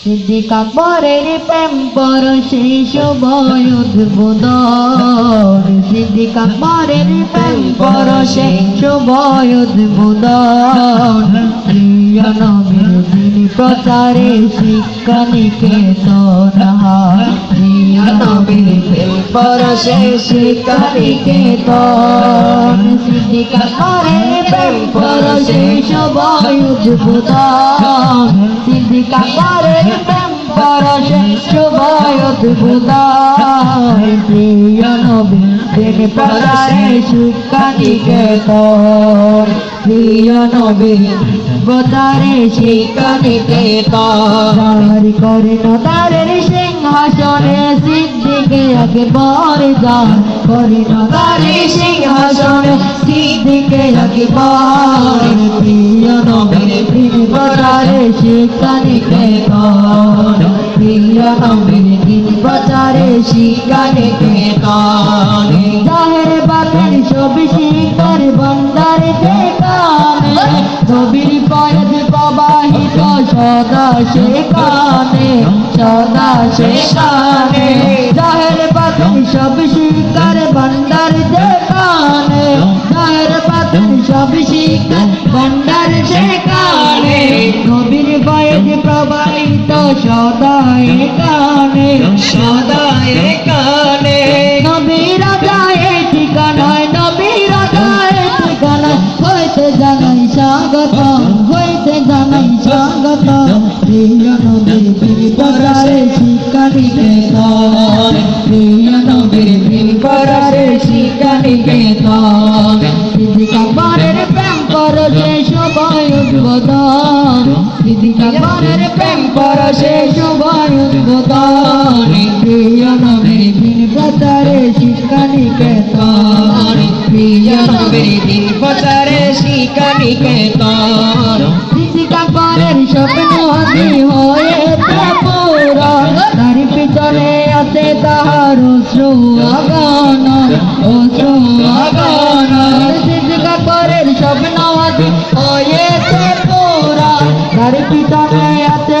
সিদ্দিক পরের প্রেম পর সময় উদ্বোধন সিদ্দিক আকবরের প্রেম পর প্রিয় প্রচারে শিক্ষা নিকেতন প্রিয় নবীর পর সেই শিক্ষা নিকেতন। সিদ্দিক আকবরের প্রেম পরশে সবাই প্রিয় শিক্ষা নিকেতন। প্রিয় নবী পদারে শিক্ষা নিকেতন করেন তারের সিংহাসনে সিদ্দিকে একবার যান। করেন তারের সিংহাসনে সিদ্দিকে একবার প্রিয় নবী তিনি পদারে শিক্ষা প্রিয় নবীর দিন প্রচারে শিক্ষা জাহের বাতের ছবি শিকার ছবির পয়দ প্রবাহিত সদা সেখানে সদা সেখানে। জাহের বাতের সব শিকার বন্দার যেখানে। জাহের বাতের সব শিকার বন্দার যেখানে। নবীর বয়স প্রবাহিত সদায় কানে সদায় প্রিয় নবীর বিপদারে শিক্ষা নিকেতন প্রিয় নবীর বিপদারে শিক্ষা নিকেতন সিদ্দিকা বারের প্রেম কর যে সবাই উদ্বোধন সিদ্দিকা বারের প্রেম কর সে সবাই উদ্বোধন প্রিয় স্বপ্ন আদি হয়েছে পূরণ তার পিছনে আছে তাহার অশ্রু আগান অশ্রু সিদ্দিকা বারের স্বপ্ন আদি হয়েছে পূরণ তার পিছনে আছে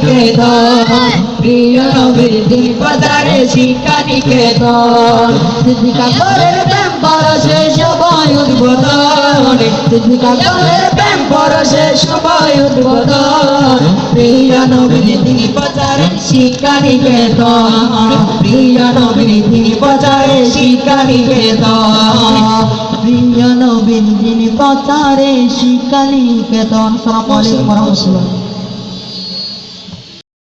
নিকেতন প্রিয় নবীর দিন প্রচারে শিক্ষা নিকেতন সিদ্দিকা পরের প্রেম পরশে সবাই উদ্বোধন। সিদ্দিকা পরের প্রেম পরশে সবাই উদ্বোধন। প্রিয় নবীর দিন প্রচারে শিক্ষা নিকেতন প্রিয় নবীর দিন প্রচারে শিক্ষা নিকেতন প্রিয় রহমতুল্লাহ